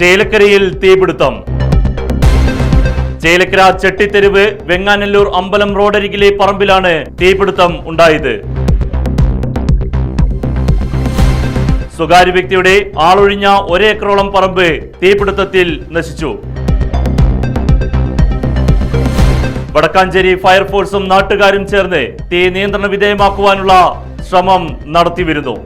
ചേലക്കരയിൽ തീപിടുത്തം. ചേലക്കര ചെട്ടിത്തെരുവ് വെങ്ങാനല്ലൂർ അമ്പലം റോഡരികിലെ പറമ്പിലാണ് തീപിടുത്തം ഉണ്ടായത്. സ്വകാര്യ വ്യക്തിയുടെ ആളൊഴിഞ്ഞ ഒരേക്കറോളം പറമ്പ് തീപിടുത്തത്തിൽ നശിച്ചു. വടക്കാഞ്ചേരി ഫയർഫോഴ്സും നാട്ടുകാരും ചേർന്ന് തീ നിയന്ത്രണ വിധേയമാക്കുവാനുള്ള ശ്രമം നടത്തിവരുന്നു.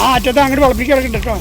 ആ അറ്റത്ത് അങ്ങോട്ട് വളപ്പിക്കാൻ കേട്ടോ.